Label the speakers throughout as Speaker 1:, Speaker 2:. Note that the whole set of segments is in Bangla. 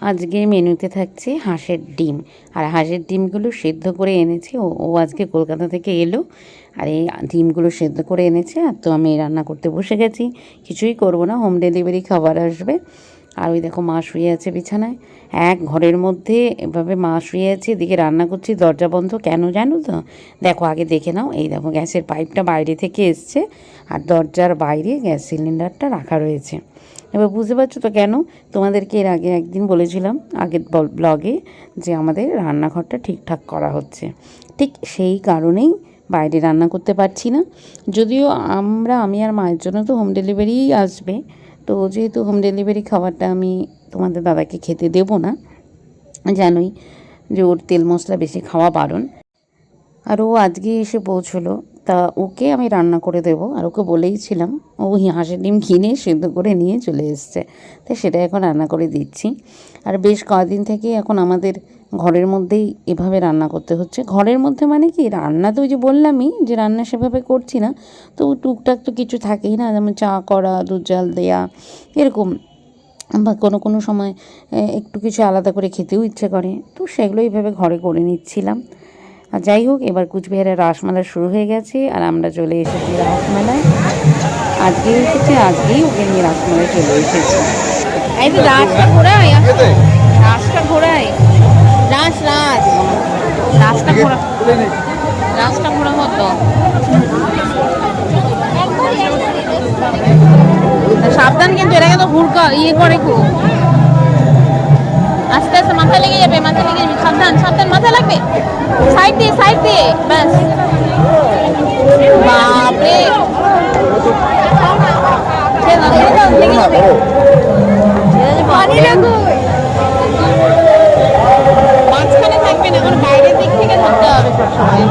Speaker 1: আজকে মেনুতে থাকছে হাঁসের ডিম। আর হাঁসের ডিমগুলো সেদ্ধ করে এনেছে। ও ও আজকে কলকাতা থেকে এলো। আর এই ডিমগুলো সেদ্ধ করে এনেছে। আর তো আমি রান্না করতে বসে গেছি। কিছুই করব না। হোম ডেলিভারি খাবার আসবে। আর ওই দেখো মা শুয়ে আছে বিছানায়। এক ঘরের মধ্যে এভাবে মা শুয়ে আছে, এদিকে রান্না করছি, দরজা বন্ধ, কেন জানো তো? দেখো, আগে দেখে নাও। এই দেখো, গ্যাসের পাইপটা বাইরে থেকে এসছে আর দরজার বাইরে গ্যাস সিলিন্ডারটা রাখা রয়েছে। এবার বুঝতে পারছ তো কেন? তোমাদেরকে এর আগে একদিন বলেছিলাম আগের বল- ব্লগে যে আমাদের রান্নাঘরটা ঠিকঠাক করা হচ্ছে। ঠিক সেই কারণেই বাইরে রান্না করতে পারছি না। যদিও আমরা, আমি আর মায়ের জন্য তো হোম ডেলিভারিই আসবে। তো যেহেতু হোম ডেলিভারি খাবারটা আমি তোমাদের দাদাকে খেতে দেবো না, জানোই যে ওর তেল মশলা বেশি খাওয়া বারণ। আর ও আজকে এসে পৌঁছলো তা ওকে আমি রান্না করে দেবো। আর ওকে বলেইছিলাম ও হাঁসের ডিম কিনে সেদ্ধ করে নিয়ে চলে এসছে। তাই সেটা এখন রান্না করে দিচ্ছি। আর বেশ কদিন থেকে এখন আমাদের ঘরের মধ্যেই এভাবে রান্না করতে হচ্ছে। ঘরের মধ্যে মানে কি, রান্না তো ওই যে বললামই যে রান্না সেভাবে করছি না। তো টুকটাক তো কিছু থাকেই না, যেমন চা করা, দুধ জাল দেয়া, এরকম। বা কোনো কোনো সময় একটু কিছু আলাদা করে খেতেও ইচ্ছে করে। তো সেগুলো এইভাবে ঘরে করে নিচ্ছিলাম। আর যাই হোক এবার কুচবিহারের রাসমেলা শুরু হয়ে গেছে আর আমরা চলে এসেছি রাসমেলায় আজকে এসেছি আজকেই ওকে নিয়ে রাসমেলায় চলে এসেছি।
Speaker 2: এই তো রাসটা ঘোরাই রাসটা ঘোরাই রাস রাস রাসটা ঘোরা রাসটা ঘোরা হতো। সাবধান কিন্তু এরা তো হুড়কা ইয়ে করে খুব। আস্তে আস্তে মাথা লেগে যাবে মাথা লেগে যাবে। সাবধান সাবধান মাথা লাগবে। সাইড দিয়ে সাইড দিয়ে ব্যাস। বাপরে। মাঝখানে থাকবে না এখন বাইরের দিক থেকে ধরতে হবে সবসময়।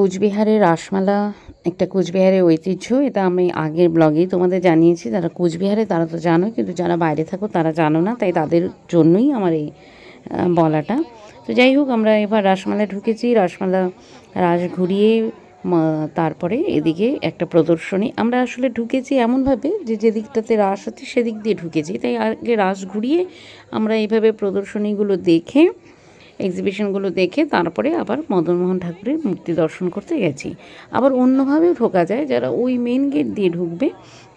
Speaker 1: কুচবিহারের রাসমালা, একটা কুচবিহারের ঐতিহ্য, এটা আমি আগের ব্লগেই তোমাদের জানিয়েছি। যারা কুচবিহারে তারা তো জানো, কিন্তু যারা বাইরে থাকো তারা জানো না, তাই তাদের জন্যই আমার এই বলাটা। তো যাই হোক, আমরা এবার রাসমেলায় ঢুকেছি। রাসমালা রাস ঘুরিয়ে তারপরে এদিকে একটা প্রদর্শনী। আমরা আসলে ঢুকেছি এমনভাবে যে যেদিকটাতে রাস আছে সেদিক দিয়ে ঢুকেছি। তাই আগে রাস ঘুরিয়ে আমরা এইভাবে প্রদর্শনীগুলো দেখে এক্সিবিশনগুলো দেখে তারপরে আবার মদনমোহন ঠাকুরের মূর্তি দর্শন করতে গেছি। আবার অন্যভাবেও ঢোকা যায়, যারা ওই মেন গেট দিয়ে ঢুকবে,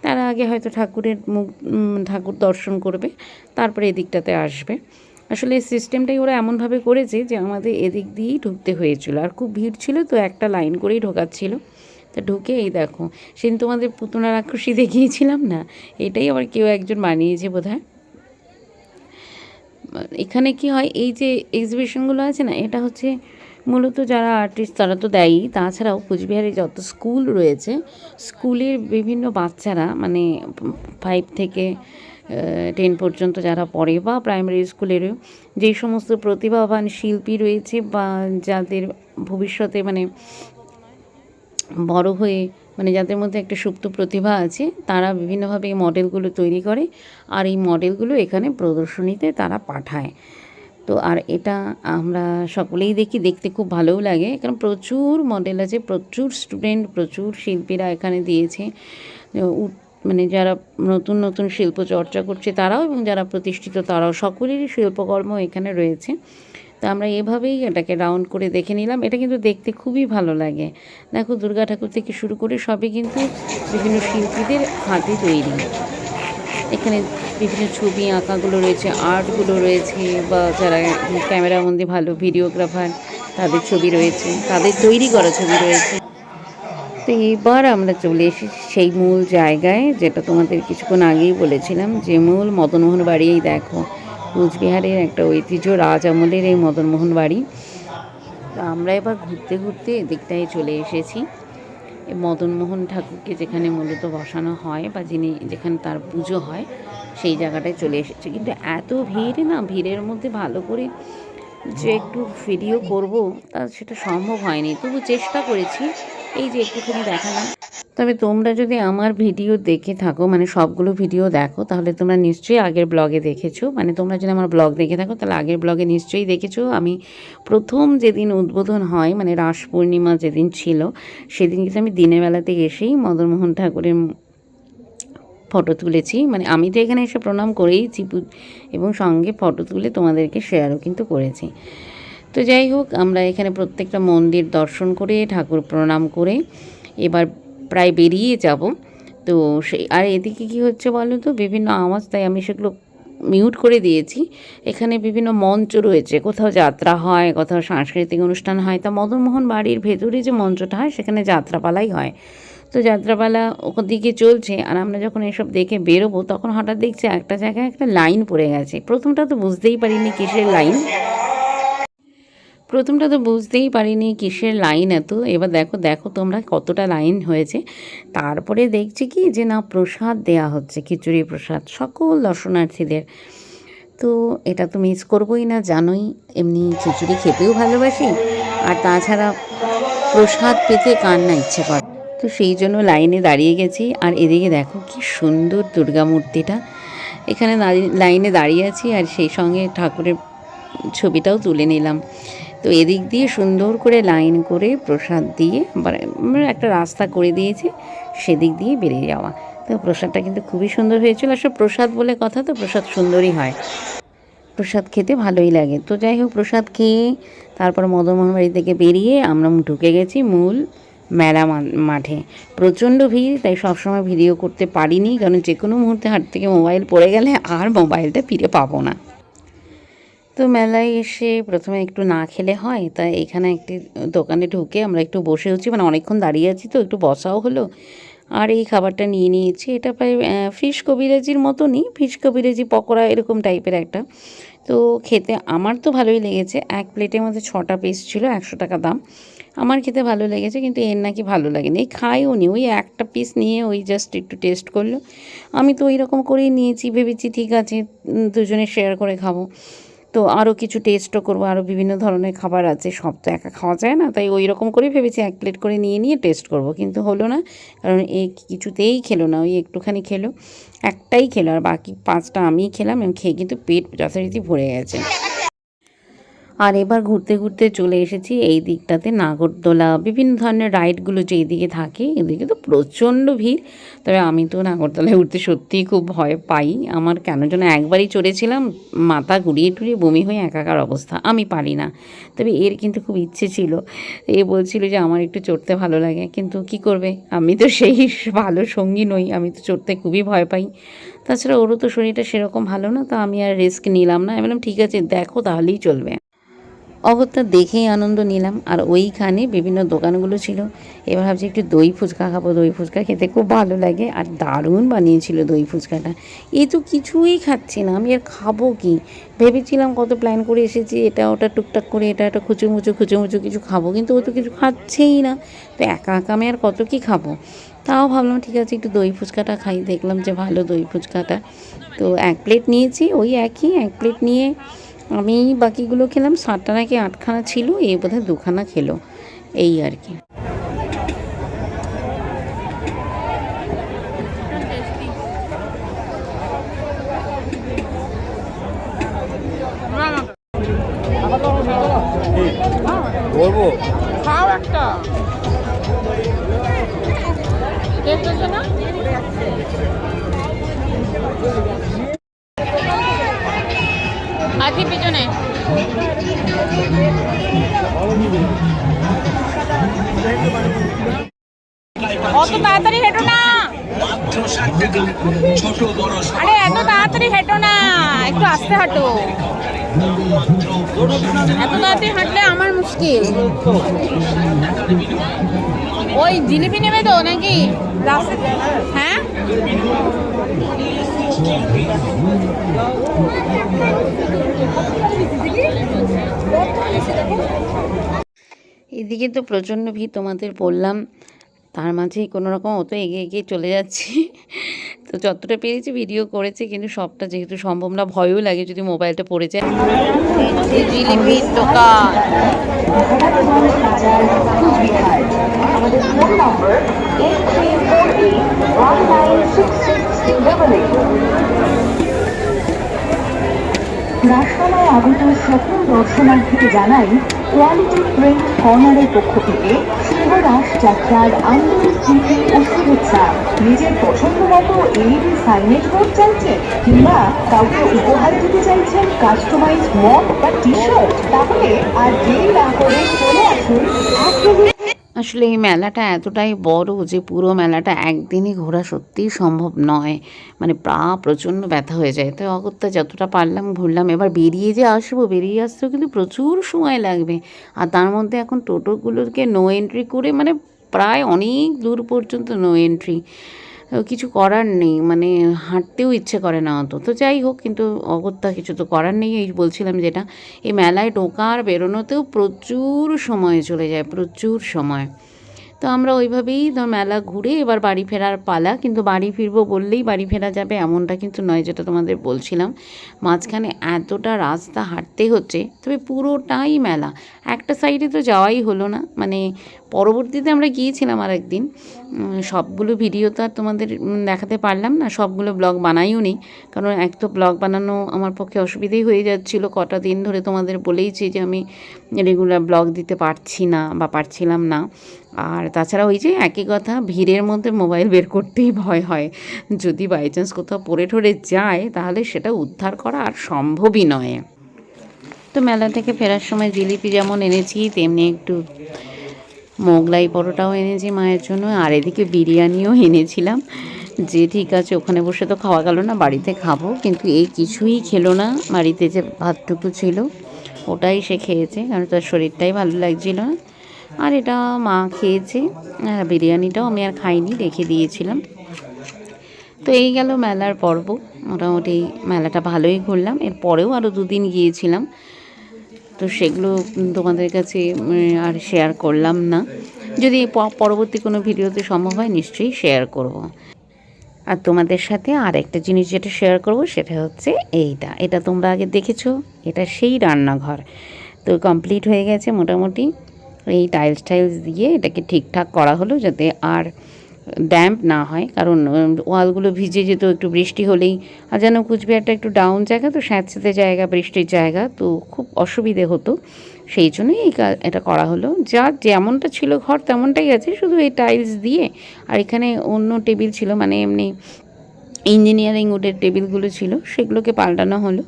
Speaker 1: তারা আগে হয়তো ঠাকুরের মুখ ঠাকুর দর্শন করবে, তারপরে এদিকটাতে আসবে। আসলে এই সিস্টেমটাই ওরা এমনভাবে করেছে যে আমাদের এদিক দিয়েই ঢুকতে হয়েছিল। আর খুব ভিড় ছিল তো একটা লাইন করেই ঢোকাচ্ছিল। তা ঢুকে এই দেখো, সেদিন তোমাদের পুতুনা রাক্ষসী দেখিয়েছিলাম না? এটাই আবার কেউ একজন বানিয়েছে বোধহয়। এখানে কি হয়, এই যে এক্সিবিশনগুলো আছে না, এটা হচ্ছে মূলত যারা আর্টিস্ট তারা তো দেয়ই। তাছাড়াও কুচবিহারে যত স্কুল রয়েছে স্কুলের বিভিন্ন বাচ্চারা মানে ফাইভ থেকে টেন পর্যন্ত যারা পড়ে বা প্রাইমারি স্কুলের যেই সমস্ত প্রতিভাবান শিল্পী রয়েছে বা যাদের ভবিষ্যতে মানে বড় হয়ে মানে যাদের মধ্যে একটা সুপ্ত প্রতিভা আছে, তারা বিভিন্নভাবে এই মডেলগুলো তৈরি করে আর এই মডেলগুলো এখানে প্রদর্শনীতে তারা পাঠায়। তো আর এটা আমরা সকলেই দেখি, দেখতে খুব ভালোও লাগে। কারণ প্রচুর মডেল আছে, প্রচুর স্টুডেন্ট, প্রচুর শিল্পীরা এখানে দিয়েছে। মানে যারা নতুন নতুন শিল্প চর্চা করছে তারাও এবং যারা প্রতিষ্ঠিত তারাও, সকলেরই শিল্পকর্ম এখানে রয়েছে। তো আমরা এভাবেই এটাকে রাউন্ড করে দেখে নিলাম। এটা কিন্তু দেখতে খুবই ভালো লাগে। দেখো, দুর্গা ঠাকুর থেকে শুরু করে সবই কিন্তু বিভিন্ন শিল্পীদের হাতে তৈরি। এখানে বিভিন্ন ছবি আঁকাগুলো রয়েছে, আর্টগুলো রয়েছে, বা যারা ক্যামেরাবন্দি ভালো ভিডিওগ্রাফার, তাদের ছবি রয়েছে, তাদের তৈরি করা ছবি রয়েছে। তো এবার আমরা চলে এসেছি সেই মূল জায়গায়, যেটা তোমাদের কিছুক্ষণ আগেই বলেছিলাম, যে মূল মদনমোহন বাড়ি এই দেখো। কুচবিহারের একটা ঐতিহ্য রাজ আমলের এই মদনমোহন বাড়ি। আমরা এবার ঘুরতে ঘুরতে এদিকটায় চলে এসেছি। এই মদনমোহন ঠাকুরকে যেখানে মূলত বসানো হয় বা যিনি যেখানে তার পুজো হয়, সেই জায়গাটায় চলে এসেছি। কিন্তু এত ভিড় না, ভিড়ের মধ্যে ভালো করে যে একটু ভিডিও করব, তা সেটা সম্ভব হয়নি। তবু চেষ্টা করেছি এই যে একটুখানি দেখালাম। তবে তোমরা যদি আমার ভিডিও দেখে থাকো মানে সবগুলো ভিডিও দেখো, তাহলে তোমরা নিশ্চয়ই আগের ব্লগে দেখেছ। মানে তোমরা যদি আমার ব্লগ দেখে থাকো, তাহলে আগের ব্লগে নিশ্চয়ই দেখেছ। আমি প্রথম যেদিন উদ্বোধন হয় মানে রাস পূর্ণিমা যেদিন ছিল, সেদিন কিন্তু আমি দিনের বেলাতে এসেই মদনমোহন ঠাকুরের ফটো তুলেছি। মানে আমি তো এখানে এসে প্রণাম করেইছি এবং সঙ্গে ফটো তুলে তোমাদেরকে শেয়ারও কিন্তু করেছি। তো যাই হোক, আমরা এখানে প্রত্যেকটা মন্দির দর্শন করে, ঠাকুর প্রণাম করে এবার প্রায় বেরিয়ে যাব। তো সেই আর এদিকে কি হচ্ছে বলো তো? বিভিন্ন আওয়াজ, তাই আমি সেগুলো মিউট করে দিয়েছি। এখানে বিভিন্ন মঞ্চ রয়েছে। কোথাও যাত্রা হয়, কোথাও সাংস্কৃতিক অনুষ্ঠান হয়। তা মদনমোহন বাড়ির ভেতরে যে মঞ্চটা হয়, সেখানে যাত্রাপালাই হয়। তো যাত্রাপালা ওখান দিকে চলছে, আর আমরা যখন এসব দেখে বেরোবো, তখন হঠাৎ দেখছি একটা জায়গায় একটা লাইন পড়ে গেছে। প্রথমটা তো বুঝতেই পারিনি কিসের লাইন। প্রথমটা তো বুঝতেই পারিনি কিসের লাইন এত। এবার দেখো দেখো তোমরা কতটা লাইন হয়েছে। তারপরে দেখছি কি যে না, প্রসাদ দেয়া হচ্ছে, খিচুড়ি প্রসাদ, সকল দর্শনার্থীদের। তো এটা তো মিস করবোই না, জানোই, এমনি খিচুড়ি খেতেও ভালোবাসি, আর তাছাড়া প্রসাদ পেতে কার না ইচ্ছে করে। তো সেই জন্য লাইনে দাঁড়িয়ে গেছি, আর এদিকে দেখো কি সুন্দর দুর্গা মূর্তিটা। এখানে লাইনে দাঁড়িয়ে আছি, আর সেই সঙ্গে ঠাকুরের ছবিটাও তুলে নিলাম। তো এদিক দিয়ে সুন্দর করে লাইন করে প্রসাদ দিয়ে মানে- একটা রাস্তা করে দিয়েছে, সেদিক দিয়ে বেরিয়ে যাওয়া। তো প্রসাদটা কিন্তু খুবই সুন্দর হয়েছিল। আসলে প্রসাদ বলে কথা তো, প্রসাদ সুন্দরই হয়। প্রসাদ খেতে ভালোই লাগে। তো যাই হোক, প্রসাদ খেয়ে তারপর মদনমোহন বাড়ি থেকে বেরিয়ে আমরা ঢুকে গেছি মূল মেলা মাঠে। প্রচণ্ড ভিড়, তাই সবসময় ভিডিও করতে পারিনি। কারণ যে কোনো মুহূর্তে হাত থেকে মোবাইল পড়ে গেলে আর মোবাইলটা ফিরে পাবো না। তো মেলায় এসে প্রথমে একটু না খেলে হয় তাই এখানে একটি দোকানে ঢুকে আমরা একটু বসে হচ্ছি মানে অনেকক্ষণ দাঁড়িয়ে আছি তো একটু বসাও হলো। আর এই খাবারটা নিয়ে নিয়েছি, এটা প্রায় ফিশ কবিরাজির মতনই, ফিশ কবিরাজি পকোড়া এরকম টাইপের একটা। তো খেতে আমার তো ভালোই লেগেছে, এক প্লেটের মধ্যে ছটা পিস ছিল, একশো টাকা দাম। আমার খেতে ভালো লেগেছে, কিন্তু এর নাকি ভালো লাগেনি। এই খাইও নি, ওই একটা পিস নিয়ে ওই জাস্ট একটু টেস্ট করল। আমি তো ওই রকম করেই নিয়েছি, ভেবেছি ঠিক আছে দুজনে শেয়ার করে খাব। তো আরও কিছু টেস্টও করব আরও বিভিন্ন ধরনের খাবার আছে, সব তো একা খাওয়া যায় না, তাই ওই রকম করেই ভেবেছি এক প্লেট করে নিয়ে নিয়ে টেস্ট করব, কিন্তু হলো না, কারণ এই কিছুতেই খেলো না, ওই একটুখানি খেলো, একটাই খেলো, আর বাকি পাঁচটা আমিই খেলাম এবং খেয়ে কিন্তু পেট যথারীতি ভরে গেছে। আর এবার ঘুরতে ঘুরতে চলে এসেছি এই দিকটাতে, নাগরদোলা। বিভিন্ন ধরনের রাইডগুলো যে এইদিকে থাকে, এদিকে তো প্রচণ্ড ভিড়। তবে আমি তো নাগরদোলায় উঠতে সত্যিই খুব ভয় পাই। আমার কেন যেন একবারই চড়েছিলাম, মাথা ঘুরিয়ে টুরিয়ে বমি হয়ে একাকার অবস্থা। আমি পারি না। তবে এর কিন্তু খুব ইচ্ছে ছিল। এ বলছিল যে, আমার একটু চড়তে ভালো লাগে। কিন্তু কি করবে? আমি তো সেই ভালো সঙ্গী নই। আমি তো চড়তে খুবই ভয় পাই। তাছাড়া ওরও তো শরীরটা সেরকম ভালো না, তো আমি আর রিস্ক নিলাম না। আমি বললাম, ঠিক আছে, দেখো তাহলেই চলবে। অগত্যা দেখেই আনন্দ নিলাম। আর ওইখানে বিভিন্ন দোকানগুলো ছিল। এবার ভাবছি একটু দই ফুচকা খাব। দই ফুচকা খেতে খুব ভালো লাগে। আর দারুণ বানিয়েছিল দই ফুচকাটা। এই তো কিছুই খাচ্ছি না। আমি আর খাব কি? ভেবেছিলাম কত প্ল্যান করে এসেছি। এটা ওটা টুকটাক করে, এটা একটা খুচুমুচু খুচুমুচু কিছু খাব। কিন্তু ও তো কিছু খাচ্ছেই না। তো একা একা আমি আর কত কি খাব? তাও ভাবলাম, ঠিক আছে, একটু দই ফুচকাটা খাই। দেখলাম যে ভালো দই ফুচকাটা। তো এক প্লেট নিয়েছি। ওই একই এক প্লেট নিয়ে আমি বাকিগুলো খেলাম সাতটা নাকি আটখানা ছিল এই বোধহয় দুখানা খেলো এই আর কি।
Speaker 3: বলব?
Speaker 2: খাও একটা। আছি পিছনে। অত তাড়াতাড়ি হেঁটো না। আরে, এত তাড়াতাড়ি হেঁটো না। একটু আস্তে হাঁটো। এত তাড়াতাড়ি হাঁটলে আমার মুশকিল। ওই জিলিপি নেবে তো নাকি? হ্যাঁ?
Speaker 1: এদিকে তো প্রচণ্ড ভিড় তোমাদের বললাম, তার মাঝেই কোনো রকম অত এগিয়ে এগিয়ে চলে যাচ্ছি। তো তো যতটা পেরেছি ভিডিও করেছি, কিন্তু সবটা যেহেতু সম্ভব না, ভয়ও লাগে যদি মোবাইলটা পড়ে যায়।
Speaker 2: জিলিপির দোকান।
Speaker 4: রাজতলায় আগত সকল দর্শনার্থীকে জানাই কোয়ালিটি প্রিন্ট কর্নারের পক্ষ থেকে শিবরাস যাত্রার আন্তরিক প্রীতি ও শুভেচ্ছা নিজের পছন্দ মতো এলইডি সাইনেজ বোর্ড চাইছেন কিংবা কাউকে উপহার দিতে চাইছেন কাস্টমাইজ মগ বা টি শার্ট তাহলে আর দেরি না করে চলে আসুন
Speaker 1: আসলে এই মেলাটা এতটাই বড় যে পুরো মেলাটা একদিনই ঘোরা সত্যিই সম্ভব নয়। মানে পা প্রচণ্ড ব্যথা হয়ে যায়। তাই অগত্যা যতটা পারলাম ঘুরলাম। এবার বেরিয়ে যে আসব, বেরিয়ে আসতেও কিন্তু প্রচুর সময় লাগবে। আর তার মধ্যে এখন টোটোগুলোকে নো এন্ট্রি করে মানে প্রায় অনেক দূর পর্যন্ত নো এন্ট্রি কিছু করার নেই মানে হাঁটতেও ইচ্ছে করে না অত। তো যাই হোক, কিন্তু অগত্যা কিছু তো করার নেই। এই বলছিলাম যেটা, এই মেলায় ঢোকা আর বেরোনোতেও প্রচুর সময় চলে যায়, প্রচুর সময়। তো আমরা ওইভাবেই ধর মেলা ঘুরে এবার বাড়ি ফেরার পালা, কিন্তু বাড়ি ফিরবো বললেই বাড়ি ফেরা যাবে এমনটা কিন্তু নয় যেটা তোমাদের বলছিলাম। মাঝখানে এতটা রাস্তা হাঁটতে হচ্ছে, তবে পুরোটাই মেলা। একটা সাইডে তো যাওয়াই হলো না মানে পরবর্তীতে আমরা গিয়েছিলাম আর একদিন সবগুলো ভিডিও তো আর তোমাদের দেখাতে পারলাম না, সবগুলো ব্লগ বানাইও নি। কারণ এক তো ব্লগ বানানো আমার পক্ষে অসুবিধেই হয়ে যাচ্ছিল, কটা দিন ধরে তোমাদের বলেইছি যে আমি রেগুলার ব্লগ দিতে পারছি না বা পারছিলাম না। আর তাছাড়া ওই যে একই কথা, ভিড়ের মধ্যে মোবাইল বের করতেই ভয় হয়। যদি বাই চান্স কোথাও পড়ে ঠরে যায়, তাহলে সেটা উদ্ধার করা আর সম্ভবই নয়। তো মেলা থেকে ফেরার সময় জিলিপি যেমন এনেছি, তেমনি একটু মোগলাই পরোটাও এনেছি মায়ের জন্য, আর এদিকে বিরিয়ানিও এনেছিলাম। যে ঠিক আছে, ওখানে বসে তো খাওয়া গেল না, বাড়িতে খাব, কিন্তু এই কিছুই খেলো না। বাড়িতে যে ভাতটুকু ছিল, ওটাই সে খেয়েছে, কারণ তার শরীরটাই ভালো লাগছিল না। আর এটা মা খেয়েছে, আর বিরিয়ানিটাও আমি আর খাইনি, রেখে দিয়েছিলাম। তো এই গেল মেলার পর্ব। মোটামুটি মেলাটা ভালোই ঘুরলাম। এরপরেও আরও দুদিন গিয়েছিলাম। তো সেগুলো তোমাদের কাছে আর শেয়ার করলাম না। যদি পরবর্তী কোনো ভিডিওতে সম্ভব হয়, নিশ্চয়ই শেয়ার করব। আর তোমাদের সাথে আর একটা জিনিস যেটা শেয়ার করব, সেটা হচ্ছে এইটা। এটা তোমরা আগে দেখেছ? এটা সেই রান্নাঘর। তো কমপ্লিট হয়ে গেছে মোটামুটি। এই টাইলস টাইলস দিয়ে এটাকে ঠিকঠাক করা হলো যাতে আর ড্যাম্প না হয়, কারণ ওয়ালগুলো ভিজে যেত, একটু বৃষ্টি হলেই। আর যেন কুচবিহারটা একটু ডাউন জায়গা, তো স্যাঁতস্যাঁতে জায়গা, বৃষ্টির জায়গা, তো খুব অসুবিধে হতো। সেই জন্যই এই এটা করা হলো। যা যেমনটা ছিল ঘর, তেমনটাই আছে, শুধু এই টাইলস দিয়ে। আর এখানে অন্য টেবিল ছিল মানে এমনি ইঞ্জিনিয়ারিং উডের টেবিলগুলো ছিল, সেগুলোকে পাল্টানো হলো।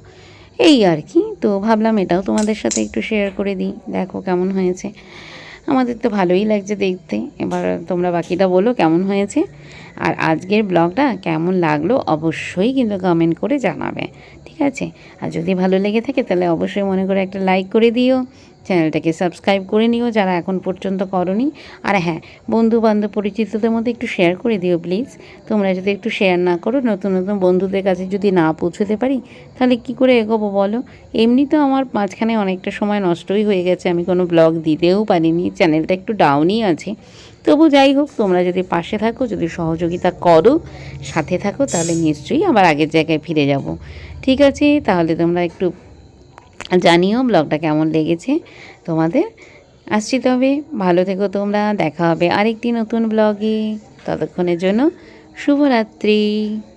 Speaker 1: এই আর কি, তো ভাবলাম এটাও তোমাদের সাথে একটু শেয়ার করে দিই, দেখো কেমন হয়েছে। আমাদের তো ভালোই লাগছে দেখতে। এবার তোমরা বাকিটা বলো কেমন হয়েছে। আর আজকের ব্লগটা কেমন লাগল অবশ্যই কিন্তু কমেন্ট করে জানাবে। ঠিক আছে? আর যদি ভালো লেগে থাকে তাহলে অবশ্যই মনে করে একটা লাইক করে দিও। চ্যানেলটাকে সাবস্ক্রাইব করে নিও যারা এখন পর্যন্ত করনি। আর হ্যাঁ বন্ধু বান্ধব পরিচিতদের মধ্যে একটু শেয়ার করে দিও প্লিজ তোমরা যদি একটু শেয়ার না করো, নতুন নতুন বন্ধুদের কাছে যদি না পৌঁছতে পারি, তাহলে কি করে এগোবো বলো? এমনি তো আমার মাঝখানে অনেকটা সময় নষ্টই হয়ে গেছে, আমি কোনো ব্লগ দিতেও পারিনি চ্যানেলটা একটু ডাউনই আছে। তবু যাই হোক, তোমরা যদি পাশে থাকো, যদি সহযোগিতা করো, সাথে থাকো, তাহলে নিশ্চয়ই আবার আগের জায়গায় ফিরে যাব। ঠিক আছে, তাহলে তোমরা একটু জানিও ব্লগটা কেমন লেগেছে তোমাদের। আসছি তবে, ভালো থেকো তোমরা, দেখা হবে আরেকটি নতুন ব্লগে। ততক্ষণের জন্য শুভরাত্রি।